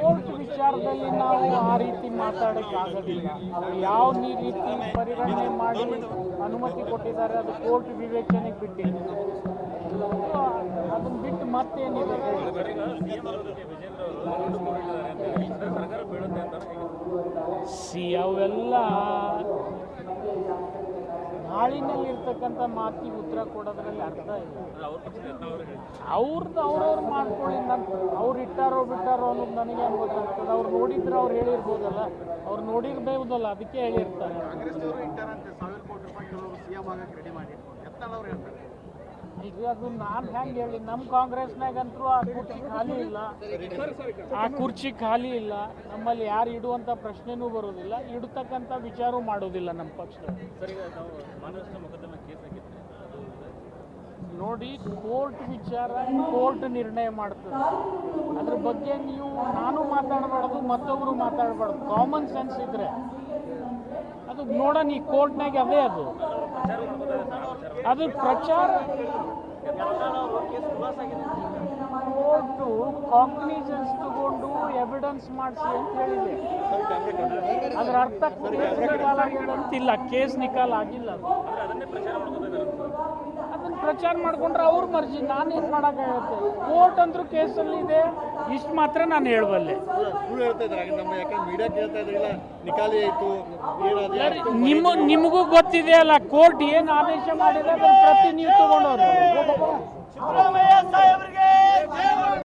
Court ವಿಚಾರದಲ್ಲಿ ನಾವು ಆ ರೀತಿ ಮಾತಾಡಕ್ಕೆ ಆಗೋದಿಲ್ಲ ಅವ್ರು ಯಾವ ರೀತಿ ಪರಿಗಣನೆ ಮಾಡಿ ಅನುಮತಿ ಕೊಟ್ಟಿದ್ದಾರೆ, ಅದು ಕೋರ್ಟ್ ವಿವೇಚನೆಗೆ ಬಿಟ್ಟಿದೆ. ಅದನ್ನ ಬಿಟ್ಟು ಮತ್ತೇನಿದೆ? ಸಿ, ಅವೆಲ್ಲ ನಾಳಿನಲ್ಲಿ ಇರ್ತಕ್ಕಂಥ ಮಾತಿಗೆ ಉತ್ತರ ಕೊಡೋದ್ರಲ್ಲಿ ಅರ್ಥ ಇಲ್ಲ. ಅವ್ರದ್ದು ಅವ್ರವ್ರು ಮಾಡ್ಕೊಳ್ಳಿ ನನ್ ಅವ್ರು ಇಟ್ಟಾರೋ ಬಿಟ್ಟಾರೋ ಅನ್ನೋದು ನನಗೆ ಏನು ಗೊತ್ತಾಗ್ತದೆ. ಅವ್ರು ನೋಡಿದ್ರೆ ಅವ್ರು ಹೇಳಿರ್ಬೋದಲ್ಲ. ಅವ್ರು ನೋಡಿರ್ಬೋದಲ್ಲ, ಅದಕ್ಕೆ ಹೇಳಿರ್ತಾರೆ. ಅದು ನಾನು ಹೆಂಗೆ ಹೇಳಿ ನಮ್ಮ ಕಾಂಗ್ರೆಸ್ನಾಗಂತೂ ಆ ಕುರ್ಚಿ ಖಾಲಿ ಇಲ್ಲ. ಆ ಕುರ್ಚಿ ಖಾಲಿ ಇಲ್ಲ. ನಮ್ಮಲ್ಲಿ ಯಾರು ಇಡುವಂಥ ಪ್ರಶ್ನೆನೂ ಬರೋದಿಲ್ಲ. ಇಡತಕ್ಕಂಥ ವಿಚಾರ ಮಾಡೋದಿಲ್ಲ ನಮ್ಮ ಪಕ್ಷದಲ್ಲಿ ನೋಡಿ ಕೋರ್ಟ್ ವಿಚಾರ ಕೋರ್ಟ್ ನಿರ್ಣಯ ಮಾಡ್ತದೆ. ಅದ್ರ ಬಗ್ಗೆ ನೀವು ನಾನು ಮಾತಾಡಬಾರ್ದು ಮತ್ತೊಬ್ಬರು ಮಾತಾಡಬಾರ್ದು. ಕಾಮನ್ ಸೆನ್ಸ್ ಇದ್ರೆ. ಅದು ನೋಡೋಣ ಈ ಕೋರ್ಟ್ನಾಗ ಅದೇ. ಅದು ಅದು ಪ್ರಚಾರ. ಕೋರ್ಟು ಕಾಂಗ್ನಿಸೆನ್ಸ್ ತಗೊಂಡು ಎವಿಡೆನ್ಸ್ ಮಾಡಿಸಿ ಅಂತ ಹೇಳಿದೆ. ಅದರ ಅರ್ಥ ಕೇಸ್ ನಿಕಾಲ್ ಆಗಿಲ್ಲ ಅದು. ಪ್ರಚಾರ ಮಾಡ್ಕೊಂಡ್ರೆ ಅವ್ರ ಮರ್ಜಿ. ನಾನೇನು ಮಾಡೋಕ್ಕಾಗತ್ತೆ? ಕೋರ್ಟ್ ಅಂದ್ರೂ ಕೇಸಲ್ಲಿ ಇದೆ. ಇಷ್ಟು ಮಾತ್ರ ನಾನು ಹೇಳಬಲ್ಲೆ ಸುಳ್ಳು ಹೇಳ್ತಾ ಇದ್ದಾರೆ. ಹಾಗೆ ನಮ್ಮ ಯಾಕಂದ್ರೆ ಮೀಡಿಯಾ ಕೇಳ್ತಾ ಇಲ್ಲ ಆಯ್ತು. ಏನಾದ್ರು ನಿಮ್ಮ ನಿಮಗೂ ಗೊತ್ತಿದೆ ಅಲ್ಲ ಕೋರ್ಟ್ ಏನು ಆದೇಶ ಮಾಡಿದೆ ಅದರ ಪ್ರತಿ ನೀವು ತಗೊಂಡವ್ರು